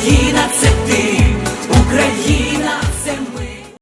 elegida.